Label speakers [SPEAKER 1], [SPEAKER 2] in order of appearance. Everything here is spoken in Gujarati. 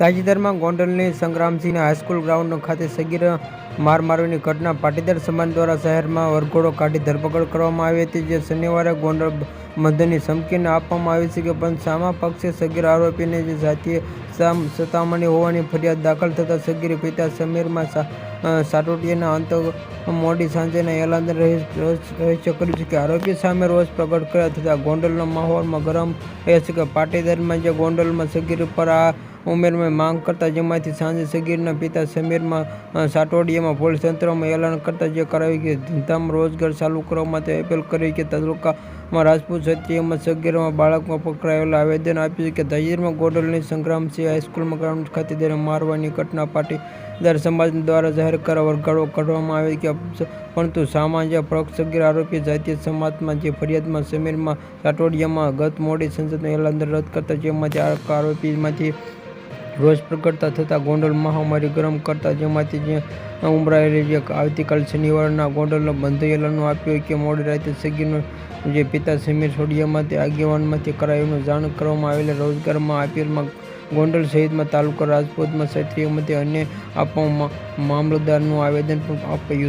[SPEAKER 1] તાજેતરમાં ગોંડલની સંગ્રામસિંહના હાઈસ્કૂલ ગ્રાઉન્ડ ખાતે સગીર માર મારવાની ઘટના. પાટીદાર સમાજ દ્વારા શહેરમાં વરઘોડો કાઢી ધરપકડ કરવામાં આવી હતી, જે શનિવારે ગોંડલ મધ્યની ધમકીને આપવામાં આવી છે કે પણ સામા પક્ષે સગીર આરોપીને જે જાતીય સતામણી હોવાની ફરિયાદ દાખલ થતાં સગીર પિતા સમીરમાં સાટોટીયાના અંત મોડી સાંજેના એલાન રહી રહસ્ય કર્યું છે કે આરોપી સામે રોષ પ્રગટ કર્યા થતાં ગોંડલના માહોલમાં ગરમ રહે છે કે પાટીદારમાં જે ગોંડલમાં સગીર પર આ ઉમેરમાં માંગ કરતા જેમાંથી સાંજે સગીરના પિતા સમીરમાં સાટોડિયામાં પોલીસ તંત્રમાં એલાન કરતા જે કરાવી કે ધંધામાં રોજગાર ચાલુ કરવા માટે અપીલ કરી કે તાલુકામાં રાજપૂત ક્ષત્રિયમાં સગીરમાં બાળકમાં પકડાયેલા આવેદન આપ્યું કે તાજેતરમાં ગોડલની સંગ્રામસિંહ હાઈસ્કૂલમાં ગ્રાઉન્ડ ખાતે તેને મારવાની ઘટના પાટીદાર સમાજ દ્વારા જાહેર કરવા વરઘાડો કાઢવામાં આવે કે પરંતુ સામાન્ય પ્રોક્ષગીર આરોપી જાતીય સમાજમાં જે ફરિયાદમાં સમીરમાં, સાટોડિયામાં ગત મોડી સંસદનું એલાન રદ કરતા જેમાંથી આરોપીમાંથી રોષ પ્રગટતા થતાં ગોંડલ મહામારી ગરમ કરતા જેમાંથી જે ઉમરાયેલી જે આવતીકાલ શનિવારના ગોંડલનો બંધ એલાન આપ્યું કે મોડી રાતે સગીરનો જે પિતા સમીર સોડિયામાંથી આગેવાનમાંથી કરાયું જાણ કરવામાં આવેલા રોજગારમાં અપીલમાં ગોંડલ સહિતમાં તાલુકા રાજપૂતમાં ક્ષત્રિયમાંથી અન્ય આપવામાં મામલતદારનું આવેદન પણ આપ્યું છે.